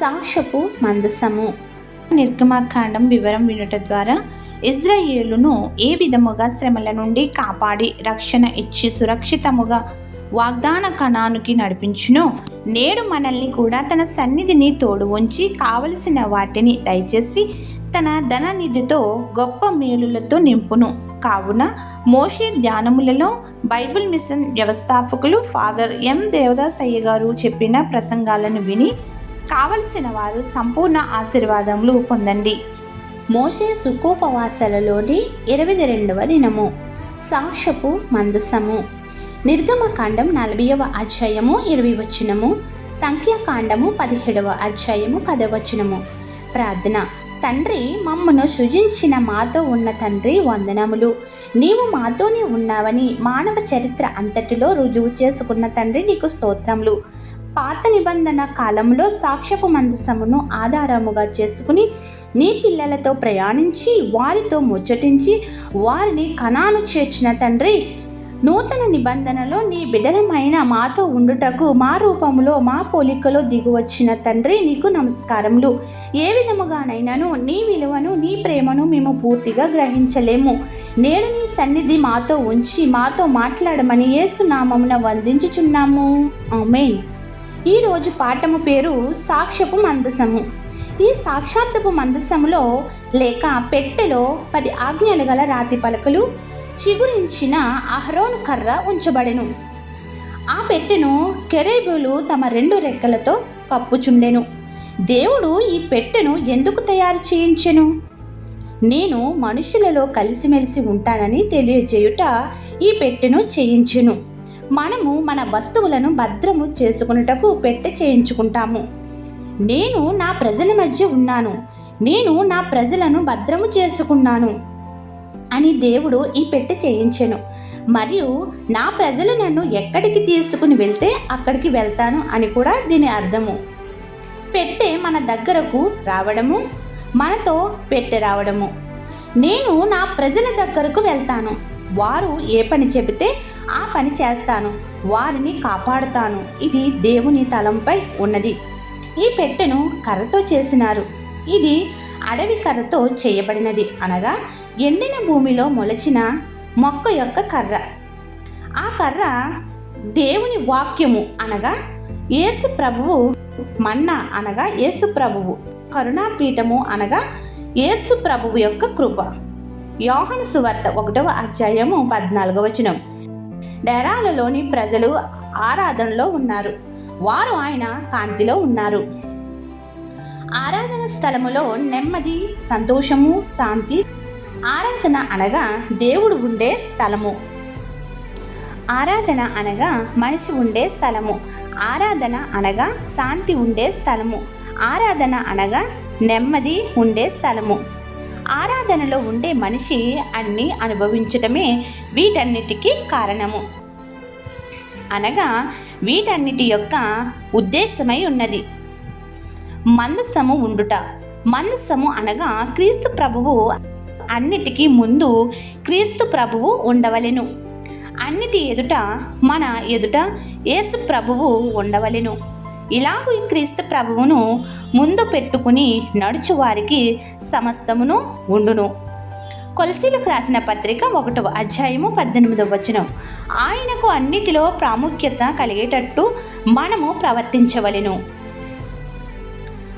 సాక్షపు మందసము. నిర్గమాకాండం వివరం వినుట ద్వారా ఇజ్రాయేలును ఏ విధముగా శ్రమల నుండి కాపాడి రక్షణ ఇచ్చి సురక్షితముగా వాగ్దాన కణానికి నడిపించును నేడు మనల్ని కూడా తన సన్నిధిని తోడు ఉంచి కావలసిన వాటిని దయచేసి తన ధన నిధితో గొప్ప మేలులతో నింపును. కావున మోషే ధ్యానములలో బైబిల్ మిషన్ వ్యవస్థాపకులు ఫాదర్ ఎం దేవదాసయ్య గారు చెప్పిన ప్రసంగాలను విని కావలసిన వారు సంపూర్ణ ఆశీర్వాదములు పొందండి. మోషే సుఖోపవాసాలలోని ఇరవై రెండవ దినము. సాక్షపు మందసము. నిర్గమకాండం నలభైవ అధ్యాయము ఇరవై వచనము. సంఖ్యాకాండము పదిహేడవ అధ్యాయము పదవచనము ప్రార్థన. తండ్రి మమ్మను సృజించిన మాతో ఉన్న తండ్రి వందనములు. నీవు మాతోనే ఉన్నావని మానవ చరిత్ర అంతటిలో రుజువు చేసుకున్న తండ్రి నీకు స్తోత్రములు. పాత నిబంధన కాలంలో సాక్ష్యపు మందసమును ఆధారముగా చేసుకుని నీ పిల్లలతో ప్రయాణించి వారితో ముచ్చటించి వారిని కణాను చేర్చిన తండ్రి నూతన నిబంధనలో నీ బిడలమైన మాతో ఉండుటకు మా రూపంలో మా పోలికలో దిగువచ్చిన తండ్రి నీకు నమస్కారములు. ఏ విధముగానైనాను నీ విలువను నీ ప్రేమను మేము పూర్తిగా గ్రహించలేము. నేడు నీ సన్నిధి మాతో ఉంచి మాతో మాట్లాడమని ఏసునామమున వందించుచున్నాము. ఆమెన్. ఈరోజు పాఠము పేరు సాక్ష్యపు మందసము. ఈ సాక్షాత్తపు మందసములో లేక పెట్టెలో పది ఆజ్ఞలు గల రాతి పలకలు చిగురించిన అహరోను కర్ర ఉంచబడెను. ఆ పెట్టెను కెరేబులు తమ రెండు రెక్కలతో కప్పుచుండెను. దేవుడు ఈ పెట్టెను ఎందుకు తయారు చేయించెను? నేను మనుషులలో కలిసిమెలిసి ఉంటానని తెలియజేయుట ఈ పెట్టెను చేయించెను. మనము మన వస్తువులను భద్రము చేసుకున్నటకు పెట్టె చేయించుకుంటాము. నేను నా ప్రజల మధ్య ఉన్నాను. నేను నా ప్రజలను భద్రము చేసుకున్నాను అని దేవుడు ఈ పెట్టె చేయించెను. మరియు నా ప్రజలు నన్ను ఎక్కడికి తీసుకుని వెళ్తే అక్కడికి వెళ్తాను అని కూడా దీని అర్థము. పెట్టె మన దగ్గరకు రావడము మనతో పెట్టె రావడము. నేను నా ప్రజల దగ్గరకు వెళ్తాను. వారు ఏ పని చెబితే ఆ పని చేస్తాను వారిని కాపాడుతాను. ఇది దేవుని తలంపై ఉన్నది. ఈ పెట్టెను కర్రతో చేసినారు. ఇది అడవి కర్రతో చేయబడినది అనగా ఎండిన భూమిలో మొలచిన మొక్క యొక్క కర్ర. ఆ కర్ర దేవుని వాక్యము అనగా యేసు ప్రభువు మన్న అనగా యేసు ప్రభువు కరుణాపీఠము అనగా యేసు ప్రభువు యొక్క కృప. యోహన సువార్త ఒకటవ అధ్యాయము పద్నాలుగవ వచనం. డెరాలలోని ప్రజలు ఆరాధనలో ఉన్నారు. వారు ఆయన కాంతిలో ఉన్నారు. ఆరాధన స్థలములో నెమ్మది సంతోషము శాంతి ఆరాధన అనగా దేవుడు ఉండే స్థలము. ఆరాధన అనగా మనిషి ఉండే స్థలము. ఆరాధన అనగా శాంతి ఉండే స్థలము. ఆరాధన అనగా నెమ్మది ఉండే స్థలము. ఆరాధనలో ఉండే మనిషి అన్ని అనుభవించటమే వీటన్నిటికీ కారణము. అనగా వీటన్నిటి యొక్క ఉద్దేశమై ఉన్నది. మందసము ఉండుట. మందసము అనగా క్రీస్తు ప్రభువు అన్నిటికీ ముందు క్రీస్తు ప్రభువు ఉండవలెను. అన్నిటి ఎదుట మన ఎదుట యేసు ప్రభువు ఉండవలెను. ఇలాగూ ఈ క్రీస్తు ప్రభువును ముందు పెట్టుకుని నడుచు వారికి సమస్తమును ఉండును. కొలసీలకు రాసిన పత్రిక ఒకటవ అధ్యాయము పద్దెనిమిదవ వచనం. ఆయనకు అన్నిటిలో ప్రాముఖ్యత కలిగేటట్టు మనము ప్రవర్తించవలెను.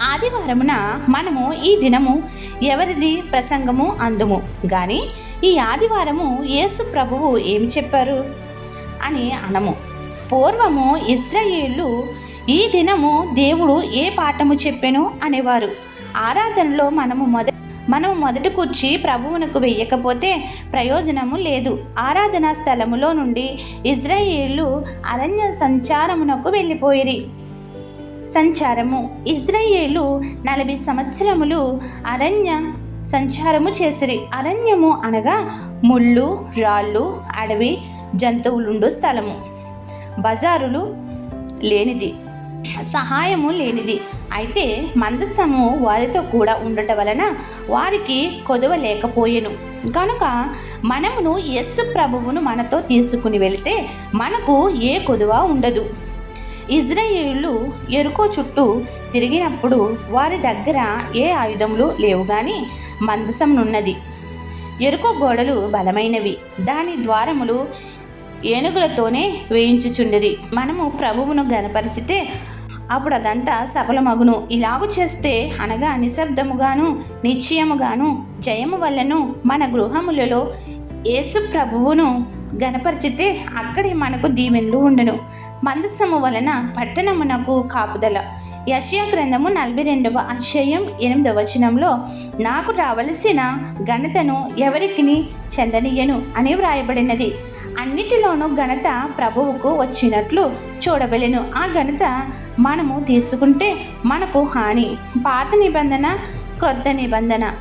ఆదివారమున మనము ఈ దినము ఎవరిది ప్రసంగము అందుము. కానీ ఈ ఆదివారము యేసు ప్రభువు ఏమి చెప్పారు? అని అనము. పూర్వము ఇజ్రాయేళ్ళు ఈ దినము దేవుడు ఏ పాఠము చెప్పెను? అనేవారు. ఆరాధనలో మనము మొద మనం మొదటి కూర్చి ప్రభువునకు వెయ్యకపోతే ప్రయోజనము లేదు. ఆరాధనా స్థలములో నుండి ఇజ్రాయేళ్ళు అరణ్య సంచారమునకు వెళ్ళిపోయిరి. సంచారము. ఇజ్రాయేలు నలభై సంవత్సరములు అరణ్య సంచారము చేసిరి. అరణ్యము అనగా ముళ్ళు రాళ్ళు అడవి జంతువులుండు స్థలము. బజారులు లేనిది. సహాయము లేనిది. అయితే మందసము వారితో కూడా ఉండటం వలన వారికి కొదవ లేకపోయెను. కనుక మనమును యస్సు ప్రభువును మనతో తీసుకుని వెళితే మనకు ఏ కొదువ ఉండదు. ఇజ్రాయేళ్ళు ఎరుకో చుట్టూ తిరిగినప్పుడు వారి దగ్గర ఏ ఆయుధములు లేవు కానీ మందసమునున్నది. ఎరుక గోడలు బలమైనవి. దాని ద్వారములు ఏనుగులతోనే వేయించుచుండిరి. మనము ప్రభువును గనపరిచితే అప్పుడు అదంతా సఫలమగును ఇలాగు చేస్తే అనగా నిశ్శబ్దముగాను నిశ్చయముగాను జయము వల్లను మన గృహములలో యేసు ప్రభువును గనపరిచితే అక్కడే మనకు దీవెనలు ఉండను. మందసము వలన పట్టణమునకు కాపుదల. యశయ గ్రంథము నలభై రెండవ అధ్యాయం ఎనిమిదవ వచనంలో నాకు రావలసిన ఘనతను ఎవరికి చెందనీయను? అని వ్రాయబడినది. అన్నిటిలోనూ ఘనత ప్రభువుకు వచ్చినట్లు చూడవలెను. ఆ ఘనత మనము తీసుకుంటే మనకు హాని. పాత నిబంధన క్రొత్త నిబంధన.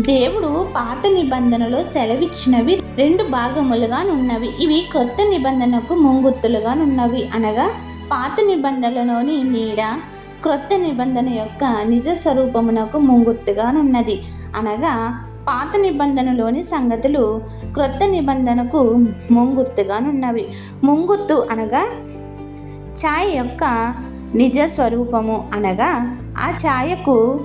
దేవుడు పాత నిబంధనలో సెలవిచ్చినవి రెండు భాగములుగా నున్నవి ఇవి క్రొత్త నిబంధనకు ముంగుత్తులుగా నున్నవి అనగా పాత నిబంధనలోని నీడ క్రొత్త నిబంధన యొక్క నిజ స్వరూపమునకు ముంగుర్తుగా నున్నది అనగా పాత నిబంధనలోని సంగతులు క్రొత్త నిబంధనకు ముంగుర్తుగానున్నవి. ముంగుర్తు అనగా ఛాయ యొక్క నిజ స్వరూపము అనగా ఆ ఛాయకు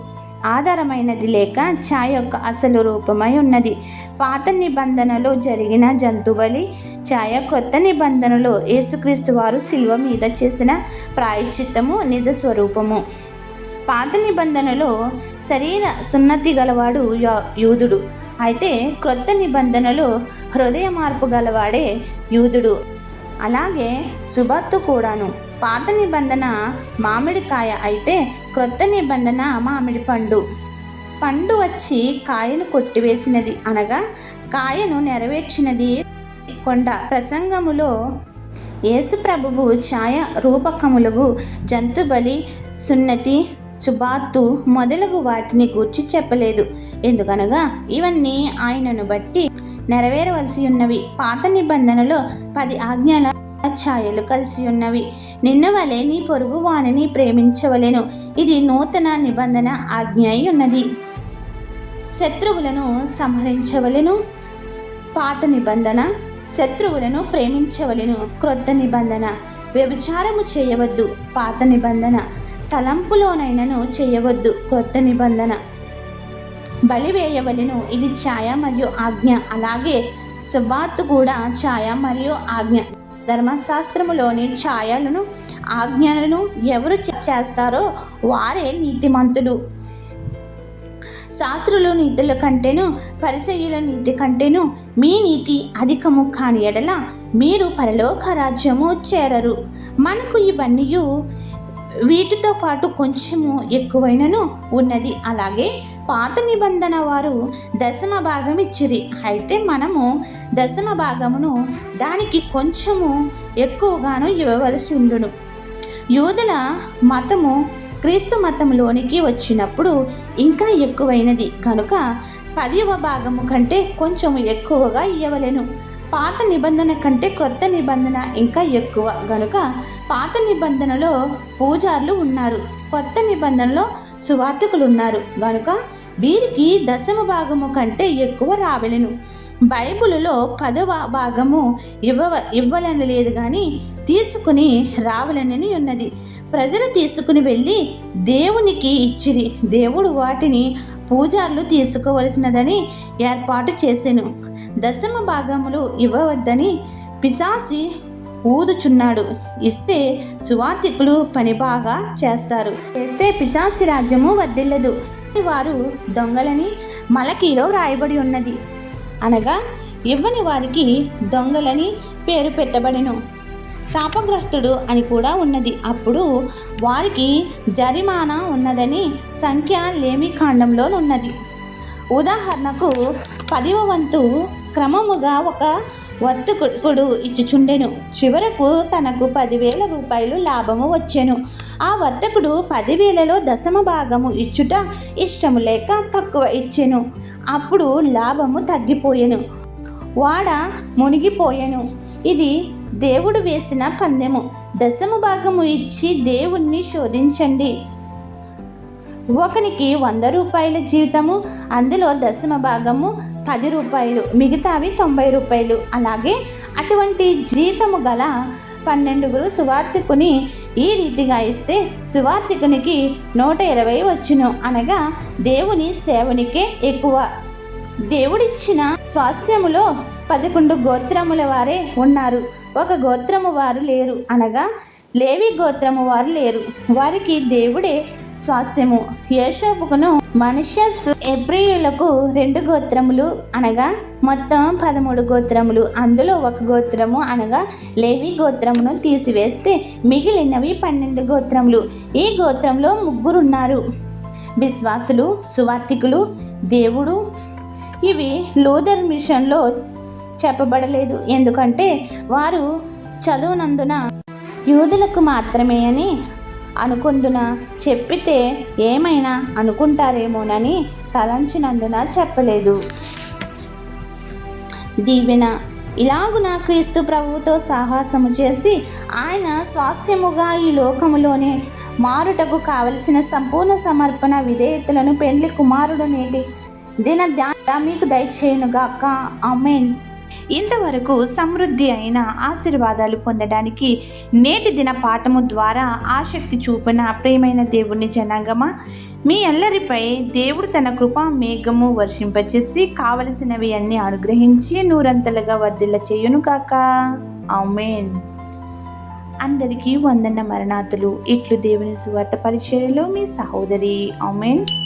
ఆధారమైనది లేక ఛాయ యొక్క అసలు రూపమై ఉన్నది. పాత నిబంధనలో జరిగిన జంతుబలి ఛాయ క్రొత్త నిబంధనలో యేసుక్రీస్తు వారు శిల్వ మీద చేసిన ప్రాయశ్చిత్తము నిజ స్వరూపము. పాత నిబంధనలో శరీర సున్నతి గలవాడు యూదుడు. అయితే క్రొత్త నిబంధనలో హృదయ మార్పు గలవాడే యూదుడు. అలాగే సుబత్తు కూడాను. పాత నిబంధన మామిడికాయ అయితే క్రొత్త నిబంధన మామిడి పండు. పండు వచ్చి కాయను కొట్టివేసినది అనగా కాయను నెరవేర్చినది కొండ. ప్రసంగములో యేసు ప్రభువు ఛాయ రూపకములకు జంతుబలి సున్నతి సుబాత్తు మొదలగు వాటిని గూర్చి చెప్పలేదు. ఎందుకనగా ఇవన్నీ ఆయనను బట్టి నెరవేరవలసి ఉన్నవి. పాత నిబంధనలో పది ఆజ్ఞల ఛాయలు కలిసి ఉన్నవి. నిన్న వలె నీ పొరుగు వాణిని ప్రేమించవలెను. ఇది నూతన నిబంధన ఆజ్ఞ అయి ఉన్నది. శత్రువులను సంహరించవలెను. పాత నిబంధన శత్రువులను ప్రేమించవలెను. క్రొత్త నిబంధన వ్యభిచారము చేయవద్దు. పాత నిబంధన తలంపులోనైనను చేయవద్దు కొత్త నిబంధన. బలివేయవలను ఇది ఛాయ మరియు ఆజ్ఞ. అలాగే సుబాత్తు కూడా ఛాయ మరియు ఆజ్ఞ. ధర్మశాస్త్రములోని ఛాయలను ఆజ్ఞలను ఎవరు చేస్తారో వారే నీతిమంతులు. శాస్త్రులు నీతుల కంటేను పరిసయుల నీతి కంటేను మీ నీతి అధికము కాని ఎడల మీరు పరలోక రాజ్యము చేరరు. మనకు ఇవన్నీ వీటితో పాటు కొంచెము ఎక్కువైనను ఉన్నది. అలాగే పాత నిబంధన వారు దశమ భాగం ఇచ్చిరి. అయితే మనము దశమ భాగమును దానికి కొంచెము ఎక్కువగాను ఇవ్వవలసి ఉండును. యూదుల మతము క్రీస్తు మతంలోనికి వచ్చినప్పుడు ఇంకా ఎక్కువైనది. కనుక పదివ భాగము కంటే కొంచెం ఎక్కువగా ఇవ్వలేను పాత నిబంధన కంటే క్రొత్త నిబంధన ఇంకా ఎక్కువ. గనుక పాత నిబంధనలో పూజార్లు ఉన్నారు. కొత్త నిబంధనలో సువార్థకులు ఉన్నారు గనుక వీరికి దశమ భాగము కంటే ఎక్కువ రావలేను. బైబిల్లో పదవ భాగము ఇవ్వ ఇవ్వాలని లేదు కానీ తీసుకుని రావాలని ఉన్నది. ప్రజలు తీసుకుని వెళ్ళి దేవునికి ఇచ్చిరి. దేవుడు వాటిని పూజార్లు తీసుకోవలసినదని ఏర్పాటు చేశాను దశమ భాగములు ఇవ్వవద్దని పిశాసి ఊదుచున్నాడు. ఇస్తే సువార్థికులు పని బాగా చేస్తారు. చేస్తే పిశాసి రాజ్యము వర్దిల్లదు వారు దొంగలని మలకీలో రాయబడి ఉన్నది. అనగా ఇవ్వని వారికి దొంగలని పేరు పెట్టబడిను. శాపగ్రస్తుడు అని కూడా ఉన్నది. అప్పుడు వారికి జరిమానా ఉన్నదని సంఖ్య లేమి కాండంలో ఉన్నది ఉదాహరణకు పదివ వంతు క్రమముగా ఒక వర్తకుడు ఇచ్చుచుండెను. చివరకు తనకు పదివేల రూపాయలు లాభము వచ్చెను. ఆ వర్తకుడు పదివేలలో దశమ భాగము ఇచ్చుట ఇష్టము లేక తక్కువ ఇచ్చెను. అప్పుడు లాభము తగ్గిపోయెను. వాడ మునిగిపోయెను. ఇది దేవుడు వేసిన పందెము. దశమ భాగము ఇచ్చి దేవుణ్ణి శోధించండి. ఒకనికి వంద రూపాయల జీవితము అందులో దశమ భాగము పది రూపాయలు మిగతావి తొంభై రూపాయలు. అలాగే అటువంటి జీతము గల పన్నెండుగురు సువార్థికుని ఈ రీతిగా ఇస్తే సువార్థికునికి నూట ఇరవై వచ్చును. అనగా దేవుని సేవనికే ఎక్కువ. దేవుడిచ్చిన స్వాస్యములో పదకొండు గోత్రముల వారే ఉన్నారు. ఒక గోత్రము వారు లేరు. అనగా లేవి గోత్రము వారు లేరు. వారికి దేవుడే స్వాస్యము యేషోపుకును మనుష్య ఎబ్రియులకు రెండు గోత్రములు అనగా మొత్తం పదమూడు గోత్రములు. అందులో ఒక గోత్రము అనగా లేవి గోత్రమును తీసివేస్తే మిగిలినవి పన్నెండు గోత్రములు. ఈ గోత్రంలో ముగ్గురున్నారు. విశ్వాసులు సువార్థికులు దేవుడు. ఇవి లూథర్ మిషన్లో చెప్పబడలేదు. ఎందుకంటే వారు చదువునందున యూదులకు మాత్రమే అని అనుకుందున? చెప్పితే ఏమైనా అనుకుంటారేమోనని తలంచినందున చెప్పలేదు. దీవెన ఇలాగున క్రీస్తు ప్రభువుతో సాహసము చేసి ఆయన స్వాస్యముగా ఈ లోకములోనే మారుటకు కావలసిన సంపూర్ణ సమర్పణ విధేయతలను పెండ్లి కుమారుడు నేటి దిన ధ్యాన మీకు దయచేయునుగాక. అమెన్ ఇంతవరకు సమృద్ధి అయిన ఆశీర్వాదాలు పొందడానికి నేటి దిన పాఠము ద్వారా ఆసక్తి చూపిన ప్రేమైన దేవుని జనాంగమా? మీ అల్లరిపై దేవుడు తన కృపా మేఘము వర్షింపచేసి కావలసినవి అన్నీ అనుగ్రహించి నూరంతలుగా వర్ధిల్ల చేయును కాక ఆమెన్. అందరికీ వందన మరణాతులు. ఇట్లు దేవుని సువార్త పరిచర్యలో మీ సహోదరి. ఆమెన్.